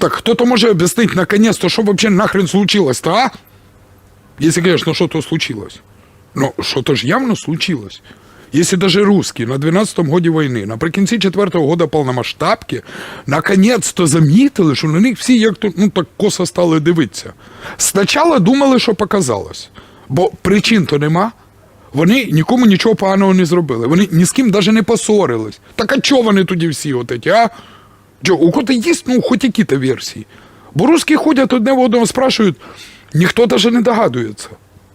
Так кто-то может объяснить наконец-то, что вообще нахрен случилось-то, а? Если, конечно, что-то случилось. Но что-то ж явно случилось. Если даже русские на 12-му годі війни, наприкінці 4-го года повномасштабки, наконець-то замітили, що на них всі як то ну так косо стали дивитися. Спочатку думали, що показалось, бо причин то нема. Вони нікому нічого поганого не зробили. Вони ні з ким навіть не посорились. Так а чого вони тоді всі от эти, а? Чо, у кого-то є, ну, хоч які-то версії. Бо русські ходять одне в одного спрашують, ніхто навіть не догадується.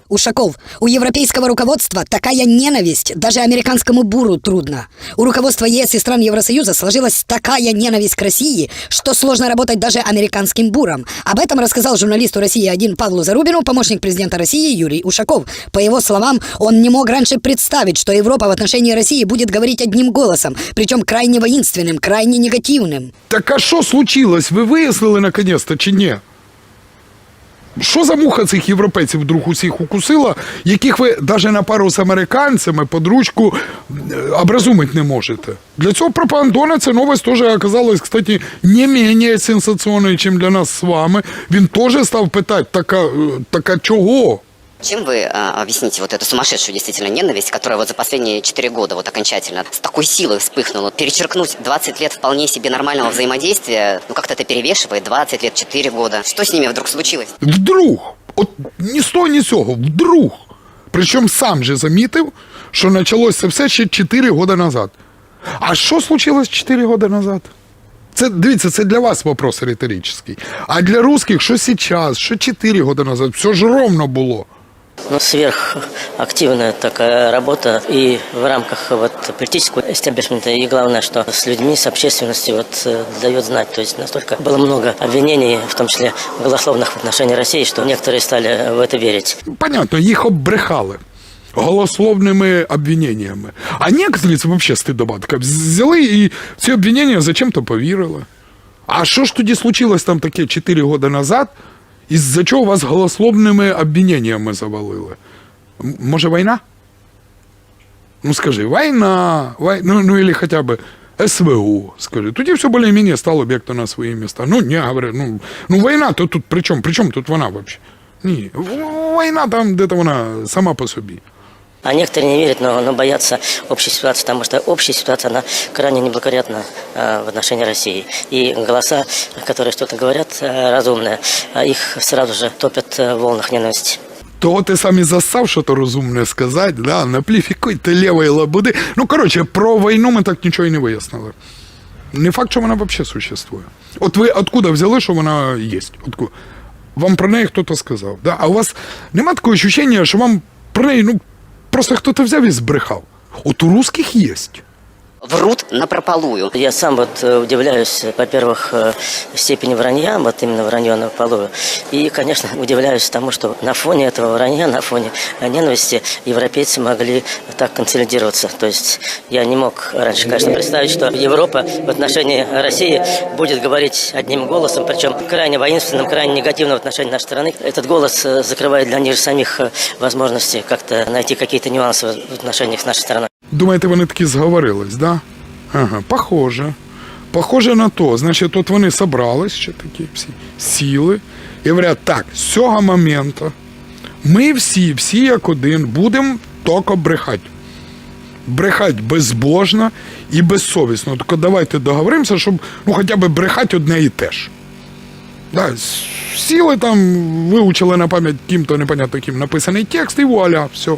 Ушаков, у европейского руководства такая ненависть, даже американскому буру трудно. У руководства ЕС и стран Евросоюза сложилась такая ненависть к России, что сложно работать даже американским бурам. Об этом рассказал журналисту России-1 Павлу Зарубину помощник президента России Юрий Ушаков. По его словам, он не мог раньше представить, что Европа в отношении России будет говорить одним голосом, причем крайне воинственным, крайне негативным. Так а що случилось? Ви вияснили наконець-то чи ні? Що за муха цих європейців вдруг усіх укусила, яких ви навіть на пару з американцями под ручку е, образумить не можете? Для цього пропагандона ця новость теж оказалась, кстати, не менее сенсаційною, ніж для нас з вами. Він теж став питати, така, е, така чого? Чем вы а, объясните вот эту сумасшедшую действительно ненависть, которая вот за последние 4 года вот окончательно с такой силой вспыхнула? Перечеркнуть 20 лет вполне себе нормального взаимодействия, ну как-то это перевешивает 20 лет, 4 года. Что с ними вдруг случилось? Вдруг, от ні з того, ні з цього, вдруг. Причому сам же замітив, що почалося це все ще 4 роки назад. А що случилось 4 роки назад? Це дивіться, це для вас вопрос риторичний. А для русских, що зараз, що 4 роки назад, все ж ровно було. Ну, сверхактивная такая работа и в рамках вот политического истеблишмента, и главное, что с людьми, с общественностью вот э, дает знать. То есть настолько было много обвинений, в том числе голословных в отношении России, что некоторые стали в это верить. Понятно, їх оббрехали голословними обвиненнями. А некоторі це взагалі стидоба. така, Взяли і в ці обвинення зачем-то повірили. А що ж тоді случилось там таке 4 роки назад, із-за чого вас голословними обвиненнями завалили? Може, війна? Ну скажи, війна, вой... ну, ну или хотя бы СВО, скажи. Тоді все более-менее стало об'єкти на свої міста. Ну, не, говорю, ну, ну війна, то тут при чому? При чому тут вона взагалі? Ні, війна там, де-то вона сама по собі. А некоторые не верят, но, но боятся общей ситуации, потому что общая ситуация, она крайне неблагоприятна э, в отношении России. И голоса, которые что-то говорят э, разумное, э, их сразу же топят э, в волнах ненависти. Того ти сам і застав, що то розумне сказати, да, наплів якої-то лівої лабуди. Ну, коротше, про війну ми так нічого і не вияснили. Не факт, що вона взагалі существує. От ви откуда взяли, що вона є? Откуда? Вам про неї хтось сказав. Да? А у вас нема такого ощущення, що вам про неї ну, просто хтось взяв і збрехав. От у русських є. Врут напропалую. Я сам вот э, удивляюсь, во-первых, э, степени вранья, вот именно вранье на полу. И, конечно, удивляюсь тому, что на фоне этого вранья, на фоне э, ненависти европейцы могли так консолидироваться. То есть я не мог раньше, конечно, представить, что Европа в отношении России будет говорить одним голосом, причем крайне воинственным, крайне негативным в отношении нашей страны. Этот голос э, закрывает для них самих э, возможности как-то найти какие-то нюансы в отношениях с нашей страной. Думаєте, вони такі зговорились, да? Ага, похоже. Похоже на то. Значить, от вони собрались ще такі всі, сіли і говорять, так, з цього моменту ми всі, всі як один, будемо тільки брехати. Брехати безбожно і безсовісно. Тільки давайте договоримося, щоб ну, хоча б брехати одне і те ж. Да, сіли там, вивчили на пам'ять ким-то непонятно ким написаний текст, і вуаля, все.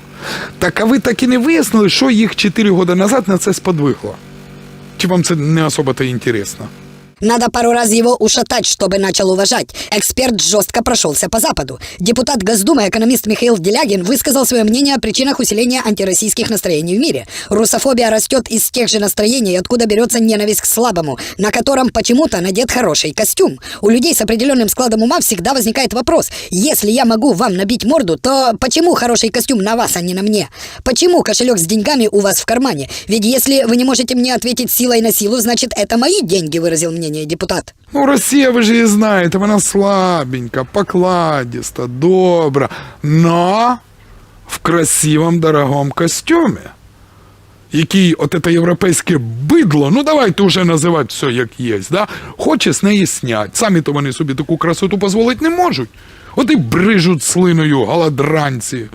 Так а ви так і не вияснили, що їх 4 роки назад на це сподвигло? Чи вам це не особо-то інтересно? Надо пару раз его ушатать, чтобы начал уважать. Эксперт жестко прошелся по Западу. Депутат Госдумы, экономист Михаил Делягин высказал свое мнение о причинах усиления антироссийских настроений в мире. Русофобия растет из тех же настроений, откуда берется ненависть к слабому, на котором почему-то надет хороший костюм. У людей с определенным складом ума всегда возникает вопрос, если я могу вам набить морду, то почему хороший костюм на вас, а не на мне? Почему кошелек с деньгами у вас в кармане? Ведь если вы не можете мне ответить силой на силу, значит это мои деньги, выразил мнение депутат. Ну, Росія, ви ж її знаєте, вона слабенька, покладиста, добра, но в красивом дорогом костюме. який от це європейське бидло, ну давайте вже називати все як є, да? хоче з неї снять. Самі то вони собі таку красоту дозволити не можуть. От і брижуть слиною голодранці.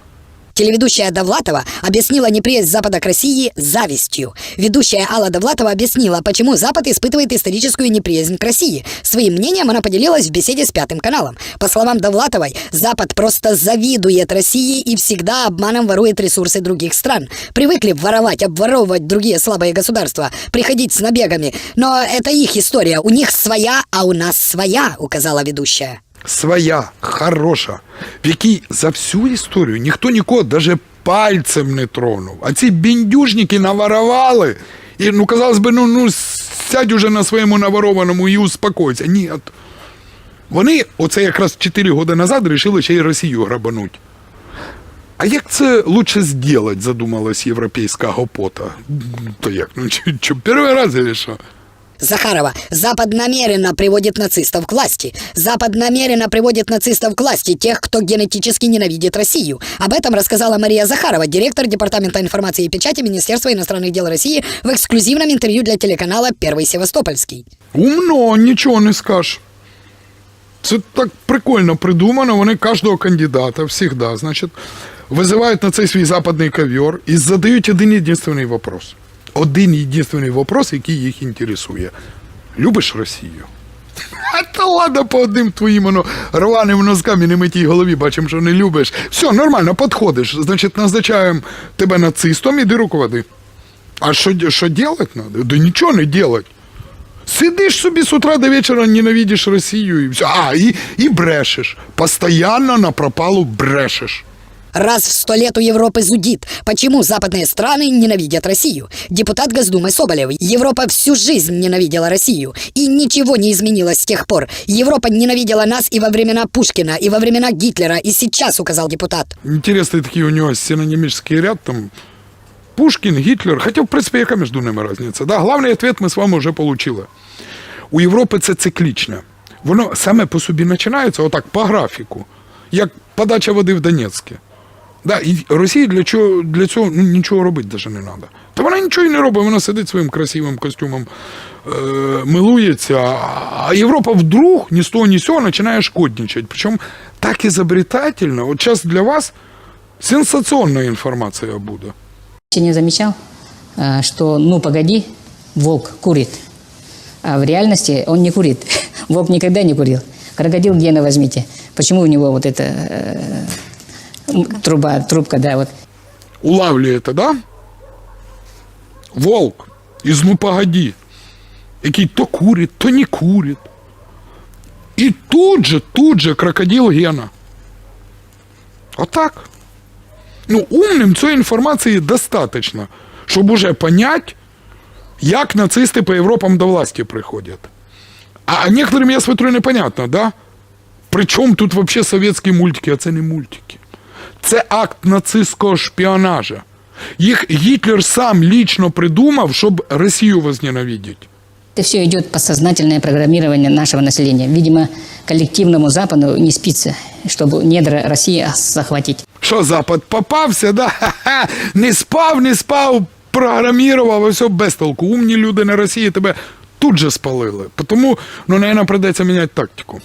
Телеведущая Довлатова объяснила неприязнь Запада к России завистью. Ведущая Алла Довлатова объяснила, почему Запад испытывает историческую неприязнь к России. Своим мнением она поделилась в беседе с Пятым каналом. По словам Довлатовой, Запад просто завидует России и всегда обманом ворует ресурсы других стран. Привыкли воровать, обворовывать другие слабые государства, приходить с набегами. Но это их история, у них своя, а у нас своя, указала ведущая. Своя, хороша, в якій за всю історію ніхто нікого даже пальцем не тронув. А ці біндюжники наворовали. І, ну, казалось би, ну, ну сядь уже на своєму наворованому і успокойся. Ні. от Вони оце якраз 4 роки назад вирішили ще й Росію грабануть. А як це лучше зробити, задумалась європейська гопота? То як, ну що, перший раз или що? Захарова, Запад намеренно приводит нацистов к власти. Запад намеренно приводит нацистов к власти, тех, кто генетически ненавидит Россию. Об этом рассказала Мария Захарова, директор Департамента информации и печати Министерства иностранных дел России в эксклюзивном интервью для телеканала «Первый Севастопольский». Умно, нічого не скажеш. Це так прикольно придумано. Вони кожного кандидата завжди, значить, визивають на цей свій западний ковер і задають один єдиний вопрос. Один єдиний вопрос, який їх інтересує. Любиш Росію? А та ладно по одним твоїм воно рваним носкам і немитій голові, бачимо, що не любиш. Все, нормально, підходиш. Значить, назначаємо тебе нацистом, іди руководи. А що, що делать надо? Да нічого не делать. Сидиш собі з утра до вечора, ненавидиш Росію і все. А, і, і брешеш. Постоянно на пропалу брешеш. Раз в сто лет у Европы зудит. Почему западные страны ненавидят Россию? Депутат Госдумы Соболев. Европа всю жизнь ненавидела Россию. И ничего не изменилось с тех пор. Европа ненавидела нас и во времена Пушкина, и во времена Гитлера, и сейчас, указал депутат. Интересный такий у нього синонімічний ряд там. Пушкін, Гітлер. Хоча, в принципі, яка між ними різниця? Да, главний відповідь ми з вами вже отримали. У Європи це циклічне. Воно саме по собі починається отак, по графіку, як подача води в Донецьке. Да, і Росії для чого для цього ну, нічого робити навіть не треба. Та вона нічого і не робить, вона сидить своїм красивим костюмом, е, милується, а- а Європа вдруг ні з того, ні з цього починає шкодничати. Причому так изобретательно. От зараз для вас сенсаційна інформація буде. Ты не замечал, а, что, ну, погоди, волк курит. А в реальности он не курит. Волк никогда не курил. Крокодил Гена возьмите. Почему у него вот эта м, труба, трубка, да, вот. Улавлюєте, да? Волк із ну погоді, який то курить, то не курить. І тут же, тут же крокодил Гена. Отак. Ну, умним цієї інформації достатньо, щоб уже понять, як нацисти по Європам до власті приходять. А некоторым, я смотрю, непонятно, да? Причому тут вообще совєтські мультики, а це не мультики. Це акт нацистського шпіонажа. Їх Гітлер сам лічно придумав, щоб Росію возненавидеть. Это все идет подсознательное программирование нашего населения. Видимо, коллективному Западу не спится, чтобы недра России захватить. Що Запад попався, да? Ха-ха. Не спав, не спав, програмірував, все без толку. Умні люди на Росії тебе тут же спалили. Тому, ну, наверное, придеться міняти тактику.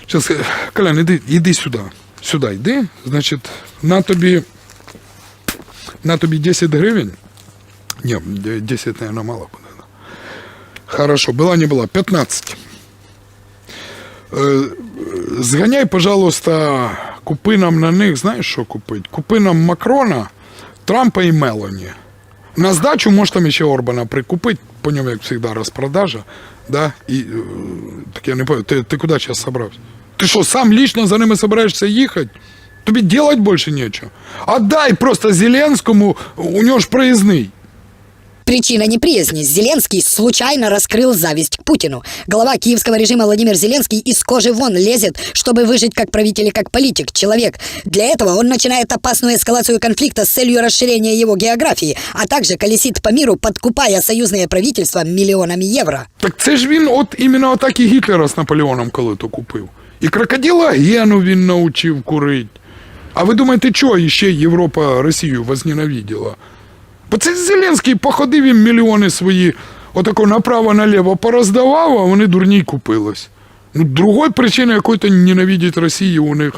Сейчас, Колян, іди, іди сюди. Сюди йди. Значить, на тобі, на тобі 10 гривень. Ні, 10, наверное, мало буде. Хорошо, була не була. 15. Е, Зганяй, пожалуйста, купи нам на них, знаєш, що купити? Купи нам Макрона, Трампа і Мелоні. На здачу можеш там ще Орбана прикупити, по ньому, як завжди, розпродажа. Да? І, е, так я не пам'ятаю, ти, ти куди зараз собрався? Ти що, сам лично за ними собираєшся їхати? Тобі делать більше нічого. Отдай просто Зеленському, у нього ж проїзний. Причина неприязни. Зеленский случайно раскрыл зависть к Путину. Глава киевского режима Владимир Зеленский из кожи вон лезет, чтобы выжить как правитель и как политик, человек. Для этого он начинает опасную эскалацию конфликта с целью расширения его географии, а также колесит по миру, подкупая союзные правительства миллионами евро. Так це ж він от іменно атаки Гітлера з Наполеоном коли то купив. І крокодила Гену він научив курить. А ви думаєте, чого ще Європа Росію возненавиділа? Бо це Зеленський походив їм мільйони свої, отако направо-наліво пороздавав, а вони дурні купились. Ну, другої причини якої-то ненавидять Росію у них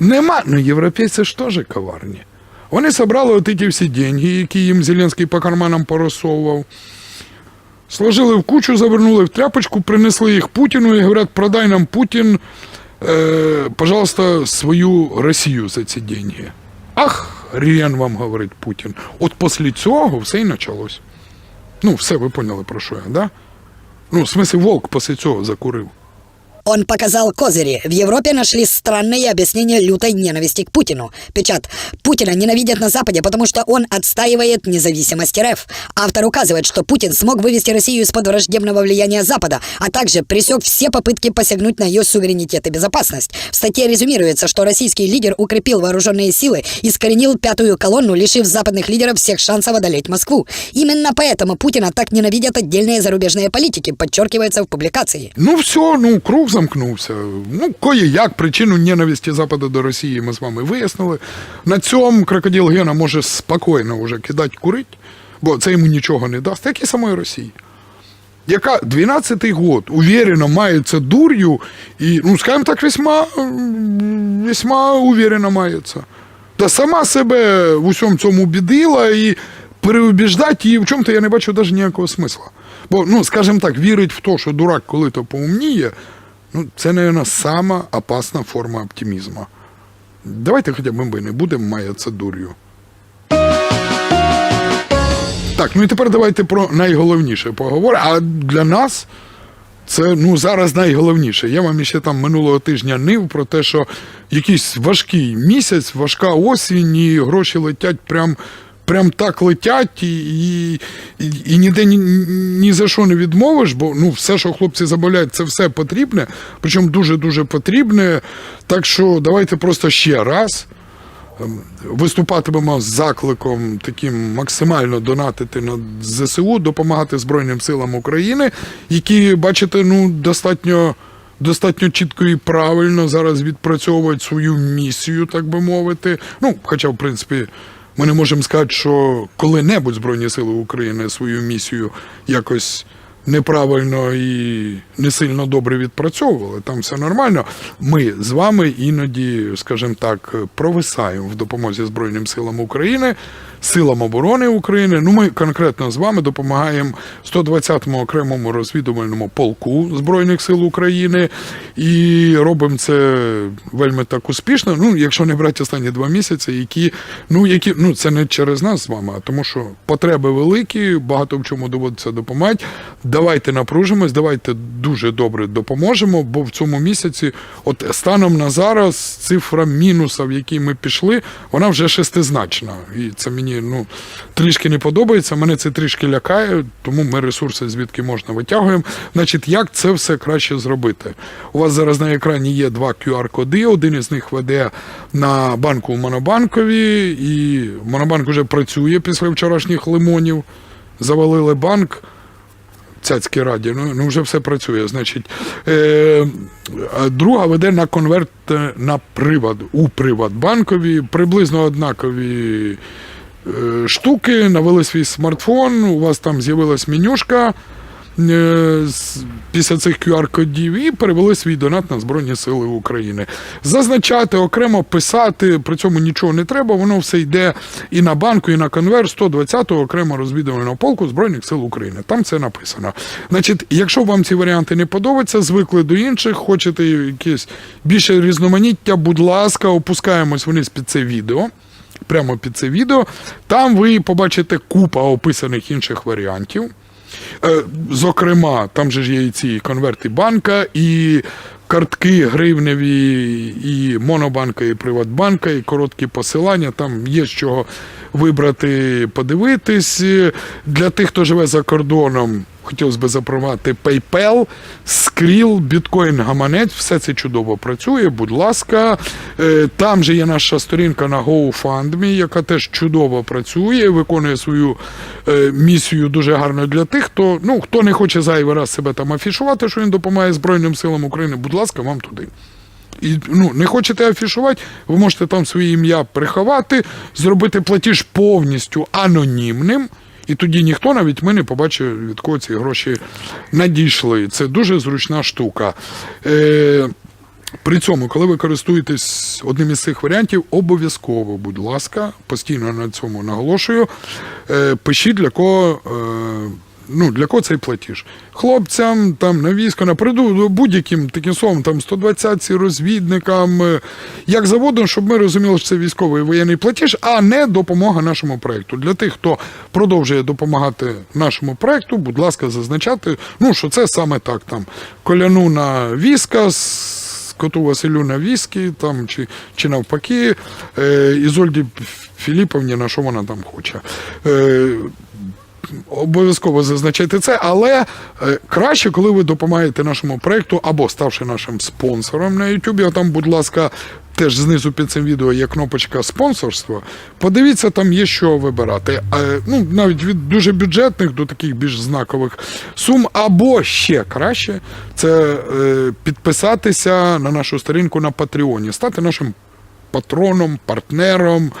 нема. Ну, європейці ж теж коварні. Вони собрали от ці всі деньги, які їм Зеленський по карманам порозсовував. Сложили в кучу, завернули в тряпочку, принесли їх Путіну і говорять, продай нам Путін, е, пожалуйста, свою Росію за ці деньги. Ах, рен вам, говорить Путін. От після цього все і почалось. Ну, все, ви поняли, про що я, да? Ну, в смысле, волк після цього закурив. Он показал козыри. В Европе нашли странные объяснения лютой ненависти к Путину. Печат. Путина ненавидят на Западе, потому что он отстаивает независимость РФ. Автор указывает, что Путин смог вывести Россию из-под враждебного влияния Запада, а также пресек все попытки посягнуть на ее суверенитет и безопасность. В статье резюмируется, что российский лидер укрепил вооруженные силы, искоренил пятую колонну, лишив западных лидеров всех шансов одолеть Москву. Именно поэтому Путина так ненавидят отдельные зарубежные политики, подчеркивается в публикации. Ну, все, ну, круг замкнувся. Ну, кої як причину ненависті Западу до Росії ми з вами вияснили. На цьому крокодил Гена може спокійно вже кидати курить, бо це йому нічого не дасть, як і самої Росії. Яка 12-й год уверенно мається дур'ю і, ну, скажімо так, весьма, весьма уверенно мається. Та сама себе в усьому цьому бідила і переубіждати її в чому-то я не бачу навіть ніякого смисла. Бо, ну, скажімо так, вірить в те, що дурак коли-то поумніє, ну, це, мабуть, сама опасна форма оптимізму. Давайте хоча б ми не будемо маятися дур'ю. Так, ну і тепер давайте про найголовніше поговоримо. А для нас це ну зараз найголовніше. Я вам ще там минулого тижня нив про те, що якийсь важкий місяць, важка осінь, і гроші летять прям. Прям так летять і, і, і, ніде ні, ні за що не відмовиш, бо ну, все, що хлопці замовляють, це все потрібне, причому дуже-дуже потрібне. Так що давайте просто ще раз ем, виступатимемо з закликом таким максимально донатити на ЗСУ, допомагати Збройним силам України, які, бачите, ну достатньо. Достатньо чітко і правильно зараз відпрацьовують свою місію, так би мовити. Ну, хоча, в принципі, ми не можемо сказати, що коли-небудь Збройні Сили України свою місію якось неправильно і не сильно добре відпрацьовували. Там все нормально. Ми з вами іноді, скажімо так, провисаємо в допомозі Збройним силам України, силам оборони України. Ну, ми конкретно з вами допомагаємо 120-му окремому розвідувальному полку Збройних сил України і робимо це вельми так успішно. Ну, якщо не брати останні два місяці, які ну які ну це не через нас з вами, а тому що потреби великі, багато в чому доводиться допомагати. Давайте напружимось, давайте дуже добре допоможемо, бо в цьому місяці, от станом на зараз, цифра мінуса, в якій ми пішли, вона вже шестизначна. І це мені ну трішки не подобається. Мене це трішки лякає, тому ми ресурси звідки можна витягуємо. Значить, як це все краще зробити? У вас зараз на екрані є два QR-коди. Один із них веде на банку в Монобанкові, і Монобанк вже працює після вчорашніх лимонів. Завалили банк. Цяцькі раді, ну, ну вже все працює. Значить, е, друга веде на конверт е, на приват у Приватбанкові, приблизно однакові штуки, навели свій смартфон, у вас там з'явилась менюшка е, після цих QR-кодів і перевели свій донат на Збройні Сили України. Зазначати, окремо писати, при цьому нічого не треба, воно все йде і на банку, і на конверт 120-го окремо розвідувального полку Збройних сил України. Там це написано. Значить, якщо вам ці варіанти не подобаються, звикли до інших, хочете якесь більше різноманіття, будь ласка, опускаємось вниз під це відео. Прямо під це відео. Там ви побачите купа описаних інших варіантів. Е, Зокрема, там же ж є і ці конверти банка, і картки гривневі, і монобанка, і Приватбанка, і короткі посилання. Там є з чого вибрати, подивитись. Для тих, хто живе за кордоном, хотілося б запровадити PayPal, Skrill, біткоін гаманець, все це чудово працює. Будь ласка, Е, там же є наша сторінка на GoFundMe, яка теж чудово працює, виконує свою е, місію дуже гарно для тих, хто ну хто не хоче зайвий раз себе там афішувати, що він допомагає Збройним силам України. Будь ласка, вам туди. і ну, не хочете афішувати, ви можете там своє ім'я приховати, зробити платіж повністю анонімним. І тоді ніхто, навіть ми не побачив, від кого ці гроші надійшли. Це дуже зручна штука. Е, при цьому, коли ви користуєтесь одним із цих варіантів, обов'язково, будь ласка, постійно на цьому наголошую, е, пишіть для кого. Ну, для кого цей платіж? Хлопцям, там, на військо, на переду, будь-яким таким словом, там 120 розвідникам, е, як заводом, щоб ми розуміли, що це військовий воєнний платіж, а не допомога нашому проекту. Для тих, хто продовжує допомагати нашому проекту, будь ласка, зазначати, ну, що це саме так. Там коляну на війська, коту Василю на віскі, там, чи, чи навпаки, е, Ізольді Філіповні, на що вона там хоче. Е, Обов'язково зазначайте це, але е, краще, коли ви допомагаєте нашому проекту або ставши нашим спонсором на YouTube, а там, будь ласка, теж знизу під цим відео є кнопочка спонсорство. Подивіться, там є що вибирати. Ну, навіть від дуже бюджетних до таких більш знакових сум, або ще краще це е, підписатися на нашу сторінку на Патреоні, стати нашим патроном, партнером,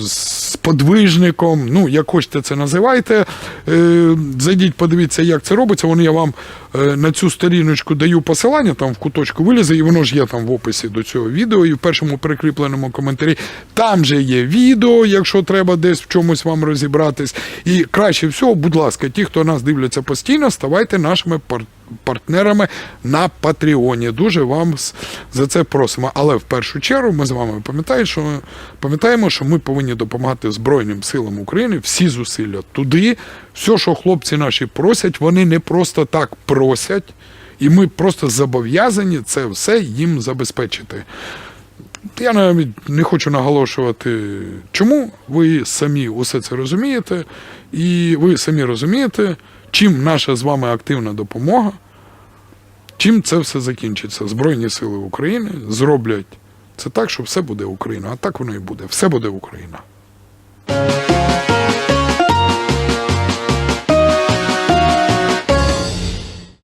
сподвижником, ну, як хочете це називайте. Е, зайдіть, подивіться, як це робиться. Вони я вам е, на цю сторіночку даю посилання, там в куточку вилізе, і воно ж є там в описі до цього відео, і в першому прикріпленому коментарі. Там же є відео, якщо треба десь в чомусь вам розібратись. І краще всього, будь ласка, ті, хто нас дивляться постійно, ставайте нашими партнерами партнерами на Патреоні. Дуже вам за це просимо. Але в першу чергу ми з вами пам'ятаємо, що, пам'ятаємо, що ми повинні допомагати Збройним силам України, всі зусилля туди. Все, що хлопці наші просять, вони не просто так просять, і ми просто зобов'язані це все їм забезпечити. Я навіть не хочу наголошувати, чому ви самі усе це розумієте, і ви самі розумієте, чим наша з вами активна допомога, чим це все закінчиться. Збройні сили України зроблять це так, що все буде Україна. А так воно і буде. Все буде Україна.